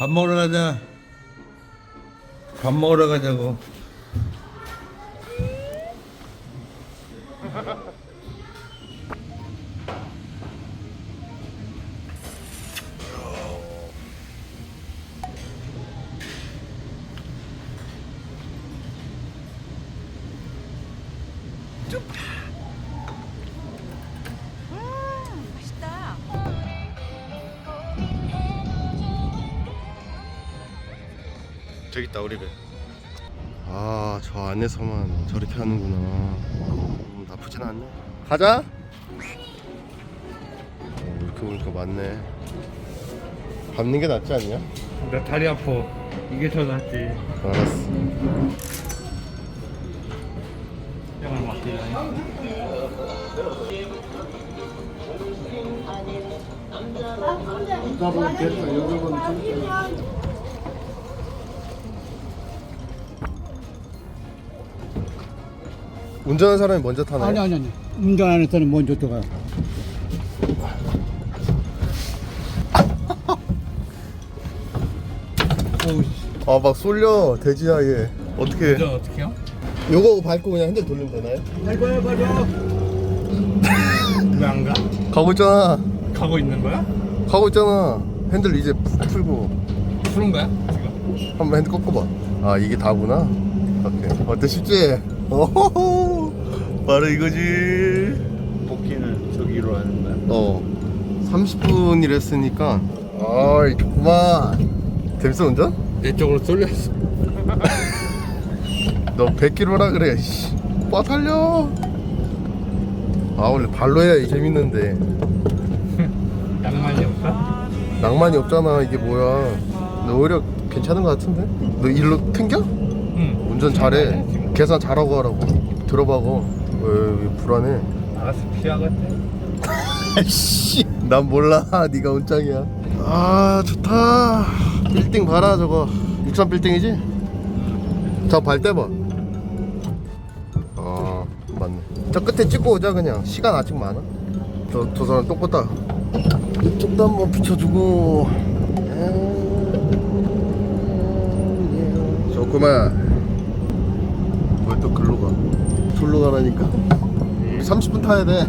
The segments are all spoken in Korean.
밥 먹으러 가자. 밥 먹으러 가자고. 맛 저기 있다 우리 배. 아, 저 안에서만 저렇게 하는구나. 음, 나쁘진 않네. 가자. 어, 이렇게 보니까 맞네. 밟는 게 낫지 않냐? 나 다리 아파. 이게 더 낫지. 알았어. 형을 맡기자. 운전하는 사람이 먼저 타나요? 아니 아니 아니 운전하는 사람 먼저 들어가 아, 막 쏠려 돼지야 얘. 어떻게? 운전 어떻게 해요? 요거 밟고 그냥 핸들 돌리면 되나요? 밟아요 밟아 왜안 가? 가고 있잖아. 가고 있는 거야? 가고 있잖아. 핸들 이제 푹 풀고 푸른 거야? 지금? 한번 핸들 꺾어봐. 아 이게 다구나. 오케이. 어때 쉽지? 오호호. 바로 이거지. 복귀는 저기로 하는 거야? 어. 30분이랬으니까. 아이 좋구만. 재밌어 운전? 내 쪽으로 쏠렸어. 너 100km라 그래. 씨. 빠 달려. 아 원래 발로 해야 재밌는데 낭만이 없어? 낭만이 없잖아 이게 뭐야. 너 오히려 괜찮은 것 같은데? 너 일로 튕겨? 응. 운전 잘해. 계산 잘하고 하라고. 들어봐고. 왜, 왜 불안해? 알아서 피하겠대. 씨, 난 몰라. 네가 운짱이야. 아 좋다. 빌딩 봐라 저거. 63 빌딩이지? 저 발 떼봐. 아 맞네. 저 끝에 찍고 오자 그냥. 시간 아직 많아. 저저 사람 똑같다. 이쪽도 한번 비춰주고. 좋구만. 왜 또 글로 가? 절로 가라니까? 30분 타야 돼.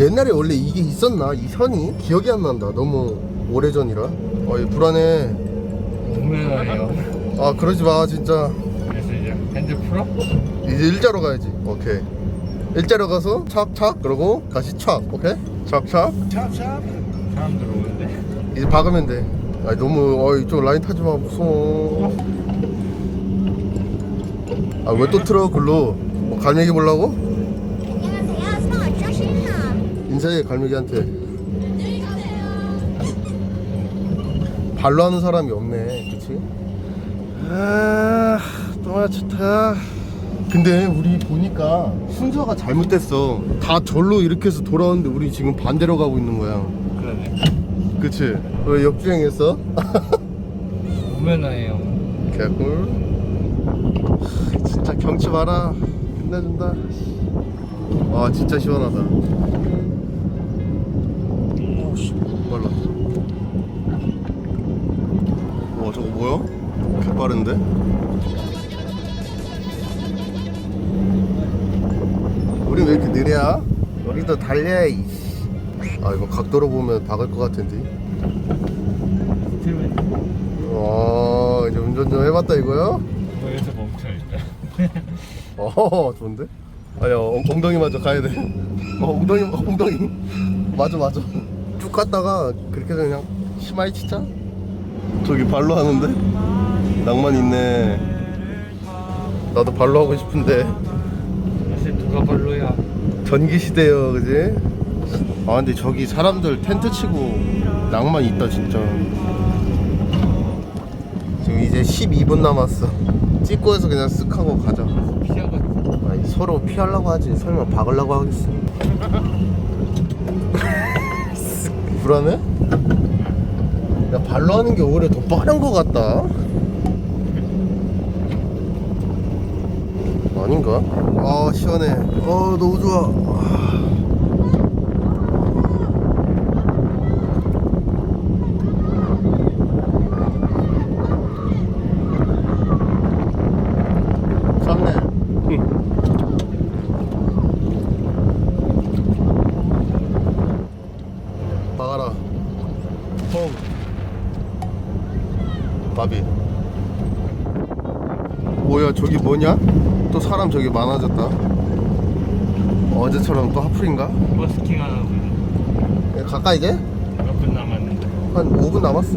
옛날에 원래 이게 있었나? 이 선이? 기억이 안 난다. 너무 오래전이라. 어, 이 불안해. 우면허예요. 아, 그러지 마, 진짜. 그래서 이제 핸들 풀어? 이제 일자로 가야지. 오케이. 일자로 가서 착착 그러고 다시 착. 오케이? 착착. 사람들 오는데. 이제 박으면 돼. 아, 너무 어 이쪽 라인 타지 마. 무서워. 아, 왜 또 틀어? 글로. 뭐 갈매기 보려고? 안녕하세요. 수박 어쩌시나? 인사해 갈매기한테. 발로 하는 사람이 없네, 그치? 아, 너무 좋다. 근데 우리 보니까 순서가 잘못됐어. 다 절로 이렇게 해서 돌아오는데 우리 지금 반대로 가고 있는 거야. 그러네. 그치? 왜 역주행했어? 우면허예요. 개꿀. 진짜 경치 봐라. 끝내준다. 와, 진짜 시원하다. 오씨, 빨라. 와, 저거 뭐야? 개 빠른데? 우리 왜 이렇게 느려? 우리도 달려, 이 아, 이거 각도로 보면 박을 것 같은데. 와, 이제 운전 좀 해봤다 이거요? 어 좋은데? 아니야 엉- 엉덩이 맞아 가야 돼. 어 엉덩이 엉덩이 맞아 맞아. 쭉 갔다가 그렇게 해서 그냥 심하게 치자. 저기 발로 하는데 낭만 있네. 나도 발로 하고 싶은데 사실 누가 발로야? 전기 시대요, 그지? 아 근데 저기 사람들 텐트 치고 낭만 있다 진짜. 지금 이제 12분 남았어. 찍고 해서 그냥 쓱 하고 가자. 아니, 서로 피하려고 하지 설마 박으려고 하겠어 불안해? 야 발로 하는 게 오히려 더 빠른 것 같다 아닌가? 아 시원해 아 너무 좋아 아. 홈 바비 뭐야 저기 뭐냐? 또 사람 저기 많아졌다 어제처럼 또 하프인가? 버스킹 하나 보네. 야, 가까이 돼? 몇분 남았는데. 한 5분 남았어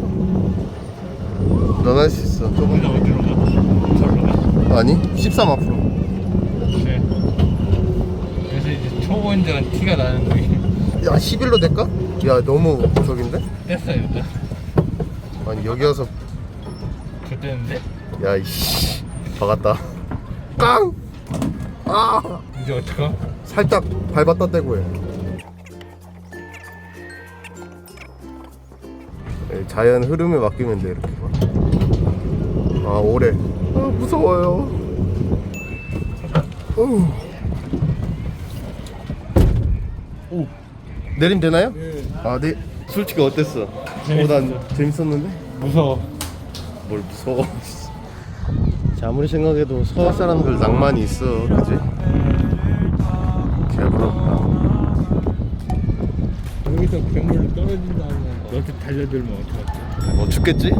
넌 할 수 있어 조금 어디로 가? 저로 가? 아니 13 앞으로 네. 그래서 이제 초보인들은 티가 나는 거지. 야 11로 될까? 야 너무 저긴데? 뗐어요, 일단. 아니 여기 와서 좋대는데? 야 이씨 박았다 깡! 아 이제 어떡하? 살짝 밟았다 떼고 해 예, 자연 흐름에 맡기면 돼 이렇게 아 오래 아 무서워요 어. 오 내림 되나요? 아네 솔직히 어땠어? 어, 난 재밌었는데 무서워. 뭘 무서워 자, 아무리 생각해도 서울 사람들 낭만이 있어 그지? 개부럽다 여기서 괴물 떨어진다면 너한테 달려들면 어떡하지? 뭐 죽겠지?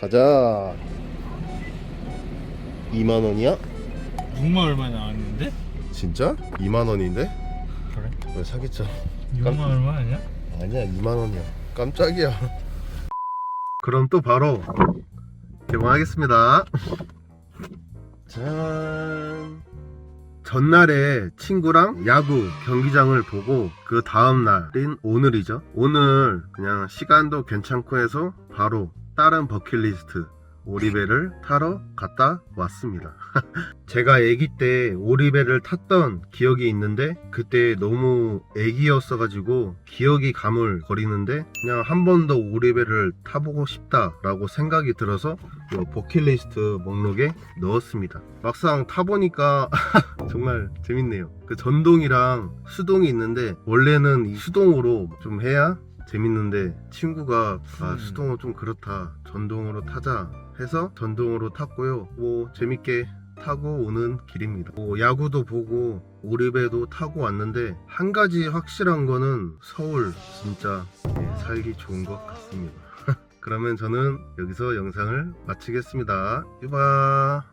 가자 2만원이야? 6만 얼마 나왔는데? 진짜? 2만원인데? 그래? 왜 사기쳐 6만 얼마 아니야? 아니야 2만원이야 깜짝이야. 그럼 또 바로 개봉하겠습니다. 짠. 전날에 친구랑 야구 경기장을 보고 그 다음날인 오늘이죠. 오늘 그냥 시간도 괜찮고 해서 바로 다른 버킷리스트 오리배를 타러 갔다 왔습니다 제가 아기 때 오리배를 탔던 기억이 있는데 그때 너무 아기였어가지고 기억이 가물거리는데 그냥 한 번 더 오리배를 타보고 싶다라고 생각이 들어서 이 버킷리스트 목록에 넣었습니다. 막상 타보니까 정말 재밌네요. 그 전동이랑 수동이 있는데 원래는 이 수동으로 좀 해야 재밌는데 친구가 아 음. 수동은 좀 그렇다. 전동으로 타자. 해서 전동으로 탔고요. 뭐 재밌게 타고 오는 길입니다. 뭐 야구도 보고 오리배도 타고 왔는데 한 가지 확실한 거는 서울 진짜 예, 살기 좋은 것 같습니다. 그러면 저는 여기서 영상을 마치겠습니다. 유바